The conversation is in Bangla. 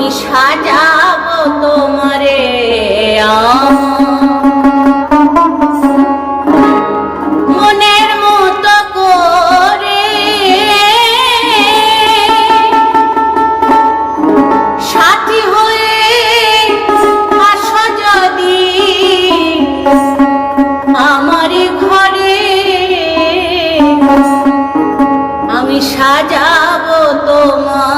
আমি সাজাব তোমারে মনের মতো করে সাথী হয়ে আসো যদি আমার ঘরে। আমি সাজাব তোমার